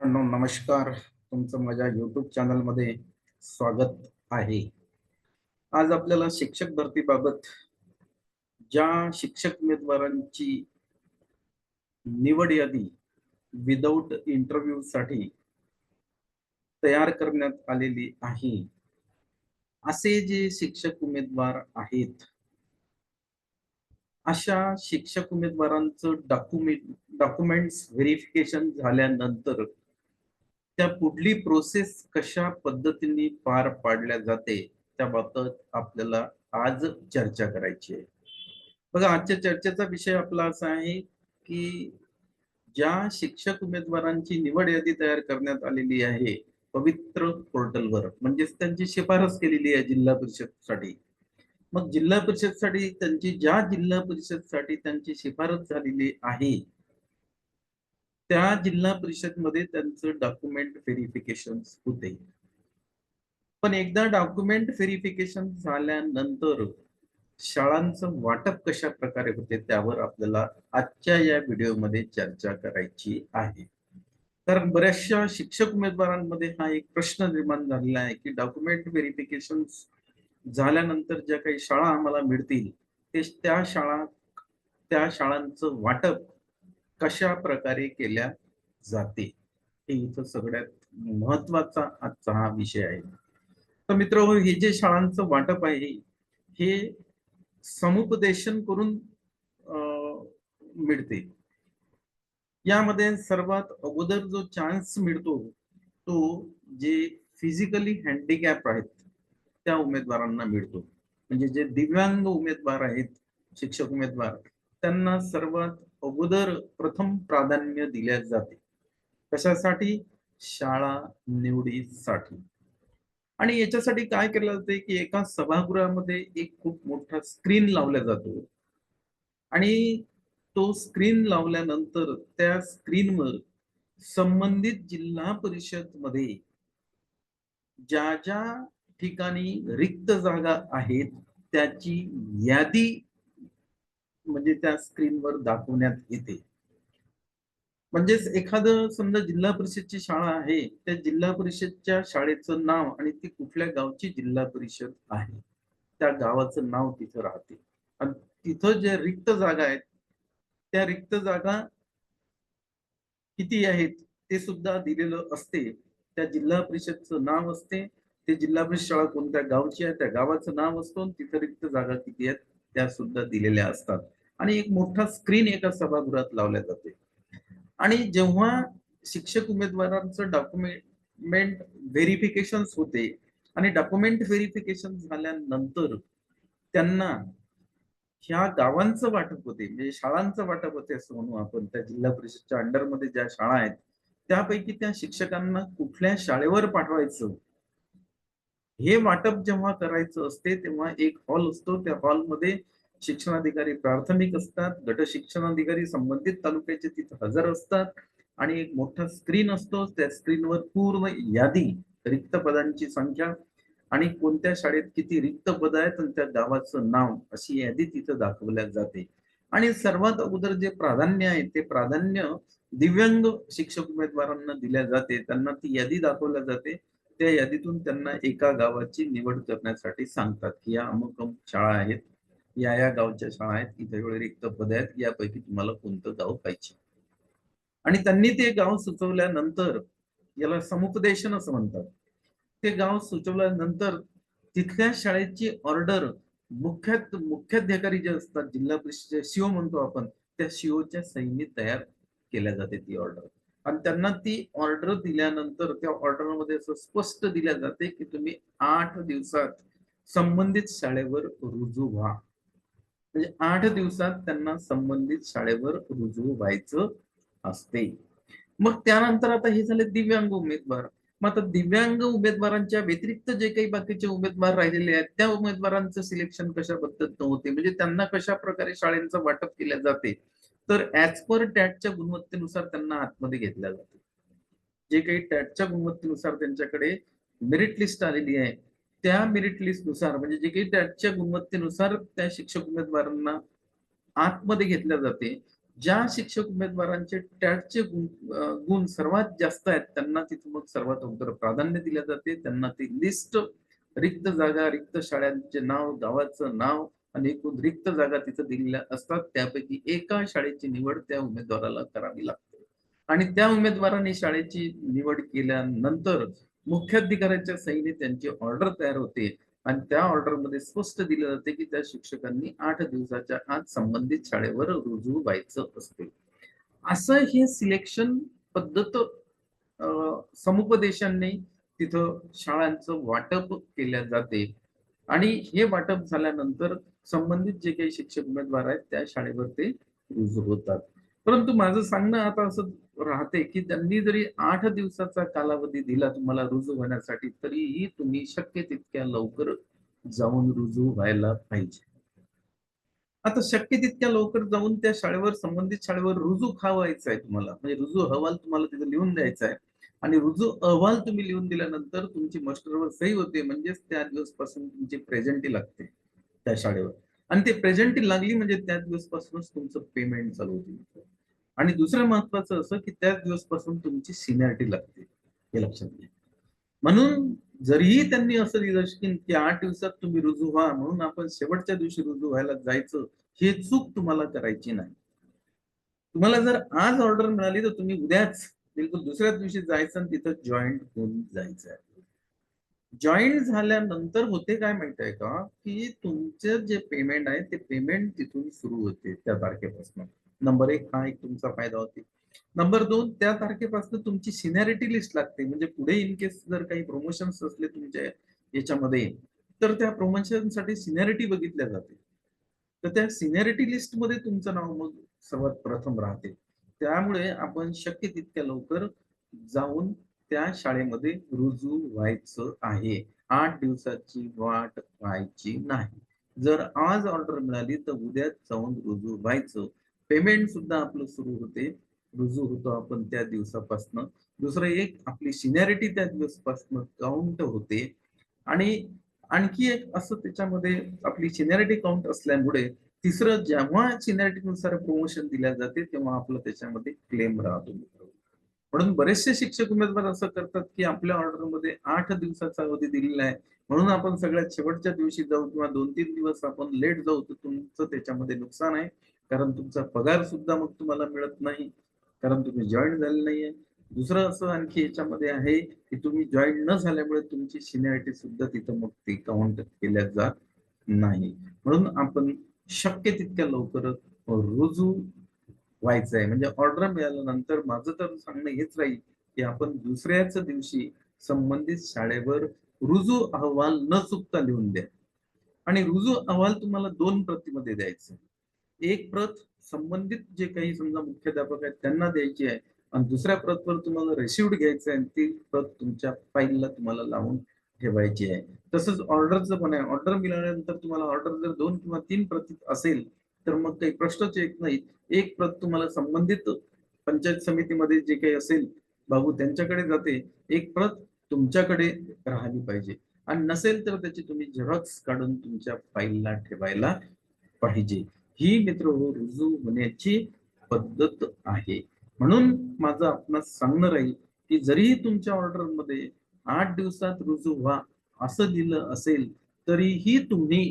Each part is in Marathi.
मित्रांनो नमस्कार. तुमचं माझ्या युट्यूब चॅनलमध्ये स्वागत आहे. आज आपल्याला शिक्षक भरतीबाबत ज्या शिक्षक उमेदवारांची निवड यादी विदाऊट इंटरव्ह्यू साठी तयार करण्यात आलेली आहे. असे जे शिक्षक उमेदवार आहेत अशा शिक्षक उमेदवारांचं डॉक्युमेंट डॉक्युमेंट्स व्हेरिफिकेशन झाल्यानंतर त्या पुढली प्रोसेस कशा पद्धतीने पार पाडल्या जाते त्याबाबत आपल्याला आज चर्चा करायची आहे. बघा आजच्या चर्चेचा विषय आपला असा आहे की ज्या शिक्षक उमेदवारांची निवड यादी तयार करण्यात आलेली आहे पवित्र पोर्टलवर म्हणजेच त्यांची शिफारस केलेली आहे जिल्हा परिषदसाठी. मग जिल्हा परिषदसाठी त्यांची ज्या जिल्हा परिषदसाठी त्यांची शिफारस झालेली आहे त्या जिल्हा परिषदमध्ये त्यांचं डॉक्युमेंट व्हेरिफिकेशन होते. पण एकदा डॉक्युमेंट व्हेरिफिकेशन झाल्यानंतर शाळांचं वाटप कशा प्रकारे होते त्यावर आपल्याला आजच्या या व्हिडिओमध्ये चर्चा करायची आहे. कारण बऱ्याचशा शिक्षक उमेदवारांमध्ये हा एक प्रश्न निर्माण झालेला आहे की डॉक्युमेंट व्हेरिफिकेशन झाल्यानंतर ज्या काही शाळा आम्हाला मिळतील ते त्या शाळा त्या शाळांचं वाटप कशा प्रकारे केल्या जाते? हे इथं सगळ्यात महत्त्वाचा आजचा हा विषय आहे. तर मित्र हे जे शाळांचं वाटप आहे हे समुपदेशन करून मिळते. यामध्ये सर्वात अगोदर जो चान्स मिळतो तो जे फिजिकली हँडिकॅप आहेत त्या उमेदवारांना मिळतो. म्हणजे जे दिव्यांग उमेदवार आहेत शिक्षक उमेदवार त्यांना सर्वात अगोदर प्रथम प्राधान्य दिले जाते. कशासाठी? शाळा निवडीसाठी. आणि याच्यासाठी काय केलं जाते की एका सभागृहामध्ये एक खूप मोठा स्क्रीन लावला जातो. आणि तो स्क्रीन लावल्यानंतर त्या स्क्रीनवर संबंधित जिल्हा परिषदमध्ये ज्या ज्या ठिकाणी रिक्त जागा आहेत त्याची यादी म्हणजे त्या स्क्रीनवर दाखवण्यात येते. म्हणजेच एखादं समजा जिल्हा परिषदची शाळा आहे त्या जिल्हा परिषदच्या शाळेचं नाव आणि ती कुठल्या गावची जिल्हा परिषद आहे? त्या गावाचं नाव तिथं राहते. आणि तिथं जे रिक्त जागा आहेत त्या रिक्त जागा किती आहेत ते सुद्धा दिलेलं असते. त्या जिल्हा परिषदचं नाव असते ते जिल्हा परिषद शाळा कोणत्या गावची आहे त्या गावाचं नाव असतो तिथं रिक्त जागा किती आहेत त्या सुद्धा दिलेल्या असतात. आणि एक मोठा स्क्रीन एका सभागृहात लावल्या जाते. आणि जेव्हा शिक्षक उमेदवारांचं डॉक्युमेंट व्हेरिफिकेशन होते आणि डॉक्युमेंट व्हेरिफिकेशन झाल्यानंतर त्यांना ह्या गावांचं वाटप होते म्हणजे शाळांचं वाटप होते असं म्हणू आपण. त्या जिल्हा परिषदच्या अंडरमध्ये ज्या शाळा आहेत त्यापैकी त्या शिक्षकांना कुठल्या शाळेवर पाठवायचं? हे वाटप जेव्हा करायचं असते तेव्हा एक हॉल असतो. त्या हॉलमध्ये शिक्षणाधिकारी प्राथमिक असतात गट शिक्षणाधिकारी संबंधित तालुक्याचे तिथे हजर असतात आणि एक मोठा स्क्रीन असतो. त्या स्क्रीनवर पूर्ण यादी रिक्त पदांची संख्या आणि कोणत्या शाळेत किती रिक्त पद आहेत आणि त्या गावाचं नाव अशी यादी तिथं दाखवल्या जाते. आणि सर्वात अगोदर जे प्राधान्य आहे ते प्राधान्य दिव्यांग शिक्षक उमेदवारांना दिल्या जाते. त्यांना ती यादी दाखवल्या जाते. त्या यादीतून त्यांना एका गावाची निवड करण्यासाठी सांगतात की या अमुक अमुक शाळा आहेत. या या गावच्या शाळा आहेत. इथे एवढे रिक्त पद आहेत. यापैकी तुम्हाला कोणतं गाव पाहिजे? आणि त्यांनी ते गाव सुचवल्यानंतर याला समुपदेशन असं म्हणतात. ते गाव सुचवल्यानंतर तिथल्या शाळेची ऑर्डर मुख्य मुख्याधिकारी जे असतात जिल्हा परिषद सीओ म्हणतो आपण त्या सीओच्या सैन्य तयार केल्या जाते ती ऑर्डर आणि त्यांना ती ऑर्डर दिल्यानंतर त्या ऑर्डरमध्ये असं स्पष्ट दिल्या जाते की तुम्ही आठ दिवसात संबंधित शाळेवर रुजू व्हा. म्हणजे आठ दिवसात त्यांना संबंधित शाळेवर रुजू व्हायचं असते. मग त्यानंतर आता हे झाले दिव्यांग उमेदवार. मग आता दिव्यांग उमेदवारांच्या व्यतिरिक्त जे काही बाकीचे उमेदवार राहिलेले आहेत त्या उमेदवारांचं सिलेक्शन कशा पद्धतीनं होते? म्हणजे त्यांना कशा प्रकारे शाळेचं वाटप केलं जाते? तर ऍज पर टॅटच्या गुणवत्तेनुसार त्यांना आतमध्ये घेतल्या जाते. जे काही टॅटच्या गुणवत्तेनुसार त्यांच्याकडे मेरिट लिस्ट आलेली आहे त्या मेरिट लिस्टनुसार म्हणजे जे काही टॅटच्या गुणवत्तेनुसार त्या शिक्षक उमेदवारांना आतमध्ये घेतल्या जाते ज्या शिक्षक उमेदवारांचे टॅटचे गुण गुण सर्वात जास्त आहेत त्यांना तिथे मग सर्वात अगोदर प्राधान्य दिले जाते. त्यांना ती लिस्ट रिक्त जागा रिक्त शाळांचे नाव गावाचं नाव आणि एकूण रिक्त जागा तिथं दिलेल्या असतात. त्यापैकी एका शाळेची निवड त्या उमेदवाराला करावी लागते. आणि त्या उमेदवाराने शाळेची निवड केल्यानंतर मुख्याधिकाऱ्यांच्या सहीने त्यांची ऑर्डर तयार होते. आणि त्या ऑर्डरमध्ये स्पष्ट दिले जाते की त्या शिक्षकांनी आठ दिवसाच्या आत संबंधित शाळेवर रुजू व्हायचं असते. असं हे सिलेक्शन पद्धत समुपदेशांनी तिथं शाळांचं वाटप केल्या जाते. आणि हे वाटप झाल्यानंतर संबंधित जे काही शिक्षक उमेदवार आहेत त्या शाळेवर ते रुजू होतात. परंतु माझं सांगणं आता असं राहते की त्यांनी जरी आठ दिवसाचा कालावधी दिला तुम्हाला रुजू होण्यासाठी तरीही तुम्ही शक्य तितक्या लवकर जाऊन रुजू व्हायला पाहिजे. आता शक्य तितक्या लवकर जाऊन त्या शाळेवर संबंधित शाळेवर रुजू खावायचं आहे तुम्हाला? म्हणजे रुजू अहवाल तुम्हाला तिथे लिहून द्यायचा आहे. आणि रुजू अहवाल तुम्ही लिहून दिल्यानंतर तुमची मास्टरवर सही होते म्हणजेच त्या दिवसपासून तुमची प्रेझेंटी लागते त्या शाळेवर. आणि ते प्रेझेंटी लागली म्हणजे त्या दिवसपासूनच तुमचं पेमेंट चालू होते. आणि दुसरं महत्वाचं असं की त्याच दिवसपासून तुमची सिनियरिटी लागते हे लक्षात घ्या. म्हणून जरीही त्यांनी असं दिलं की की आठ दिवसात तुम्ही रुजू व्हा म्हणून आपण शेवटच्या दिवशी रुजू व्हायला जायचं हे चूक तुम्हाला करायची नाही. तुम्हाला जर आज ऑर्डर मिळाली तर तुम्ही उद्याच बिलकुल दुसऱ्या दिवशी जायचं आणि तिथं जॉईंट होऊन जायचं आहे. जॉईंट झाल्यानंतर होते काय माहीत आहे का? की तुमचं जे पेमेंट आहे ते पेमेंट तिथून सुरू होते त्या तारखेपासून. नंबर एक हा एक तुमचा फायदा होते. नंबर दोन त्या तारखेपासून तुमची सिनियरिटी लिस्ट लागते. म्हणजे पुढे इन केस जर काही प्रमोशन्स असले तुमच्या याच्यामध्ये तर त्या प्रमोशनसाठी साठी सिनियरिटी बघितल्या जाते. तर त्या सिनियरिटी लिस्टमध्ये तुमचं नाव मग सर्वात प्रथम राहते. त्यामुळे आपण शक्य तितक्या लवकर जाऊन त्या शाळेमध्ये रुजू व्हायचं आहे. आठ दिवसाची वाट व्हायची नाही. जर आज ऑर्डर मिळाली तर उद्याच जाऊन रुजू व्हायचं. पेमेंट सुद्धा आपलं सुरू होते. रुजू होतो आपण त्या दिवसापासनं. दुसरं एक आपली सिनियरिटी त्या दिवसापासनं काउंट होते. आणि आणखी एक असं त्याच्यामध्ये आपली सिनियरिटी काउंट असल्यामुळे तिसरं जेव्हा सिनियरिटीनुसार प्रमोशन दिल्या जाते तेव्हा आपलं त्याच्यामध्ये क्लेम राहतो म्हणून बरेचसे शिक्षक उमेदवार असं करतात की आपल्या ऑर्डरमध्ये आठ दिवसाचा अवधी दिलेला आहे. म्हणून आपण सगळ्यात शेवटच्या दिवशी जाऊ किंवा दोन तीन दिवस आपण लेट जाऊ तर तुमचं त्याच्यामध्ये नुकसान आहे. कारण तुमचा पगार सुद्धा मग तुम्हाला मिळत नाही कारण तुम्ही जॉईन झाले नाहीये. दुसरं असं आणखी याच्यामध्ये आहे की तुम्ही जॉईन न झाल्यामुळे तुमची सिनियरिटी सुद्धा तिथं मग ती काउंट केल्या जात नाही. म्हणून आपण शक्य तितक्या लवकर रुजू व्हायचं आहे म्हणजे ऑर्डर मिळाल्यानंतर माझं तर सांगणं हेच राहील की आपण दुसऱ्याच दिवशी संबंधित शाळेवर रुजू अहवाल न चुकता लिहून द्या. आणि रुजू अहवाल तुम्हाला दोन प्रतीमध्ये द्यायचं एक प्रत संबंधित जे काही समजा मुख्याध्यापक आहेत त्यांना द्यायची आहे. आणि दुसऱ्या प्रतवर तुम्हाला रिसिव्ड घ्यायचं आहे आणि ती प्रत तुमच्या फाईलला तुम्हाला लावून ठेवायची आहे. तसंच ऑर्डरचं पण आहे. ऑर्डर मिळाल्यानंतर तुम्हाला ऑर्डर जर दोन किंवा तीन प्रतीत असेल तर मग काही प्रश्नच येत नाही एक प्रत तुम्हाला संबंधित पंचायत समितीमध्ये जे काही असेल बाबू त्यांच्याकडे जाते. एक प्रत तुमच्याकडे राहिली पाहिजे. आणि नसेल तर त्याची तुम्ही झेरॉक्स काढून तुमच्या फाईलला ठेवायला पाहिजे. ही मित्र हो रुजू होण्याची पद्धत आहे. म्हणून माझं आपणास सांगणं राहील की जरी तुमच्या ऑर्डरमध्ये आठ दिवसात रुजू व्हा असं दिलं असेल तरीही तुम्ही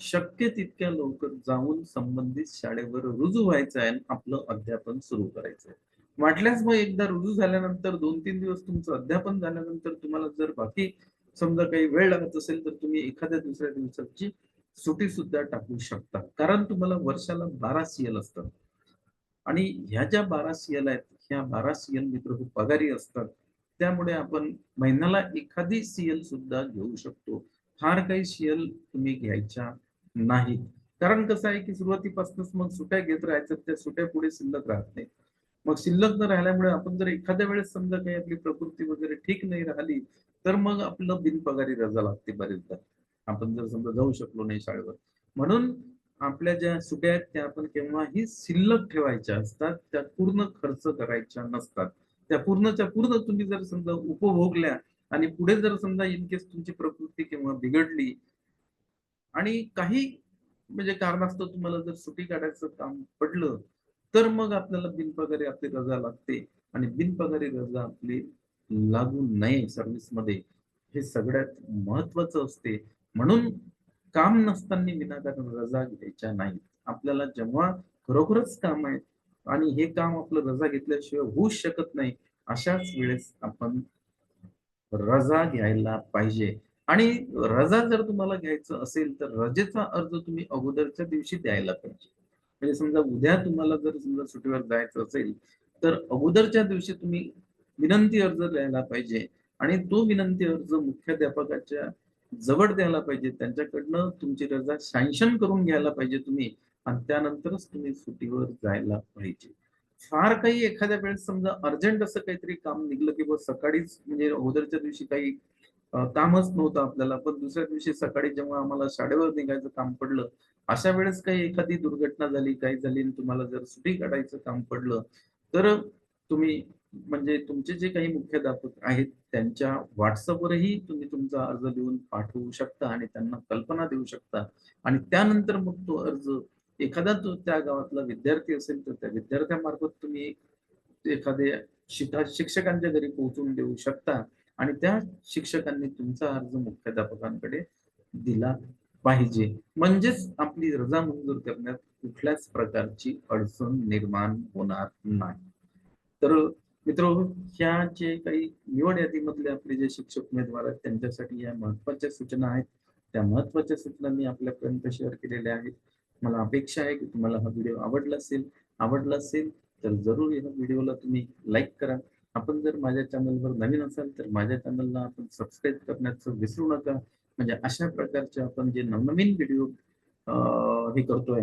शक्य तितक्या लवकर जाऊन संबंधित शाळेवर रुजू व्हायचं आहे आणि आपलं अध्यापन सुरू करायचं आहे. वाटल्यास मग एकदा रुजू झाल्यानंतर दोन तीन दिवस तुमचं अध्यापन झाल्यानंतर तुम्हाला जर बाकी समजा काही वेळ लागत असेल तर तुम्ही एखाद्या दुसऱ्या दिवसाची सुटी सुद्धा टाकू शकता कारण तुम्हाला वर्षाला बारा सीएल असतात. आणि ह्या ज्या बारा सीएल आहेत ह्या बारा सीएल मित्र खूप पगारी असतात. त्यामुळे आपण महिन्याला एखादी सीएल सुद्धा घेऊ शकतो. फार काही सीएल तुम्ही घ्यायच्या नाहीत. कारण कसं आहे की सुरुवातीपासूनच मग सुट्या घेत राहायचं त्या सुट्या पुढे शिल्लक राहत नाही. मग शिल्लक न राहिल्यामुळे आपण जर एखाद्या वेळेस समजा काही आपली प्रकृती वगैरे ठीक नाही राहिली तर मग आपलं बिनपगारी रजा लागते बरेचदा. आपण जर समजा जाऊ शकलो नाही शाळेवर. म्हणून आपल्या ज्या सुट्या आहेत त्या आपण केव्हाही शिल्लक ठेवायच्या असतात त्या पूर्ण खर्च करायच्या नसतात. त्या पूर्णच्या पूर्ण तुम्ही जर समजा उपभोगल्या आणि पुढे जर समजा इन केस तुमची प्रकृती किंवा बिघडली आणि काही म्हणजे कारणास्तव तुम्हाला जर सुट्टी काढायचं काम पडलं तर मग आपल्याला बिनपगारी आपली रजा लागते आणि बिनपगारी रजा आपली लागू नये सर्व्हिसमध्ये हे सगळ्यात महत्वाचं असते. म्हणून काम नसताना विनाकारण रजा घ्यायच्या नाही आपल्याला जेव्हा खरोखरच काम आहे आणि हे काम आपलं रजा घेतल्याशिवाय होऊ शकत नाही अशाच वेळेस आपण रजा घ्यायला पाहिजे. आणि रजा जर तुम्हाला घ्यायचं असेल तर रजेचा अर्ज तुम्ही अगोदरच्या दिवशी द्यायला पाहिजे. म्हणजे समजा उद्या तुम्हाला जर समजा सुट्टीवर जायचं असेल तर अगोदरच्या दिवशी तुम्ही विनंती अर्ज द्यायला पाहिजे. आणि तो विनंती अर्ज मुख्याध्यापकाच्या जवळ द्यायला पाहिजे त्यांच्याकडनं तुमची रजा सँक्शन करून घ्यायला पाहिजे तुम्ही आणि त्यानंतरच तुम्ही सुट्टीवर जायला पाहिजे. फार काही एखाद्या वेळेस समजा अर्जंट असं काहीतरी काम निघलं की बस सकाळीच म्हणजे अगोदरच्या दिवशी काही कामच नव्हतं आपल्याला पण दुसऱ्या दिवशी सकाळी जेव्हा आम्हाला शाळेवर निघायचं काम पडलं अशा वेळेस काही एखादी दुर्घटना झाली काही झाली तुम्हाला जर सुट्टी काढायचं काम पडलं तर तुम्ही म्हणजे तुमचे जे काही मुख्याध्यापक आहेत त्यांच्या व्हॉट्सअपवरही तुम्ही तुमचा अर्ज लिहून पाठवू शकता आणि त्यांना कल्पना देऊ शकता. आणि त्यानंतर मग तो अर्ज एखादा तो त्या गावातला विद्यार्थी असेल तर त्या विद्यार्थ्यामार्फत तुम्ही एखाद्या शिका शिक्षकांच्या घरी पोहोचून देऊ शकता. आणि त्या शिक्षकांनी तुमचा अर्ज मुख्याध्यापकांकडे दिला पाहिजे. म्हणजेच आपली रजा मंजूर करण्यात कुठल्याच प्रकारची अडचण निर्माण होणार नाही. तर मित्र ह्या जे काही निवड यादीमधले आपले जे शिक्षक उमेदवार आहेत त्यांच्यासाठी या महत्त्वाच्या सूचना आहेत. त्या महत्त्वाच्या सूचना मी आपल्यापर्यंत शेअर केलेल्या आहेत. मला अपेक्षा आहे की तुम्हाला हा व्हिडिओ आवडला असेल आवडला असेल तर जरूर या व्हिडिओला तुम्ही लाईक करा. आपण जर माझ्या चॅनलवर नवीन असाल तर माझ्या चॅनलला आपण सबस्क्राईब करण्याचं विसरू नका. म्हणजे अशा प्रकारचे आपण जे नवनवीन व्हिडिओ हे करतोय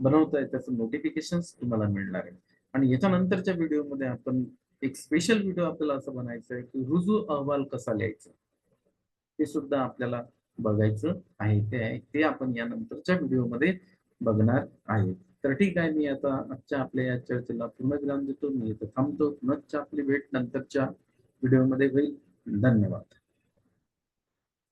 बनवतोय त्याचं नोटिफिकेशन तुम्हाला मिळणार आहे आणि याच्यानंतरच्या व्हिडिओमध्ये आपण एक स्पेशल व्हिडिओ आपल्याला असं बनायचं आहे की रुजू अहवाल कसा लिहायचा? ते सुद्धा आपल्याला बघायचं आहे. ते ते आपण या नंतरच्या व्हिडिओमध्ये बघणार आहे. तर ठीक आहे मी आता आजच्या आपल्या या चर्चेला पूर्ण ग्राम देतो. मी इथं थांबतो. पुनश्च आपली भेट नंतरच्या व्हिडिओमध्ये होईल. धन्यवाद.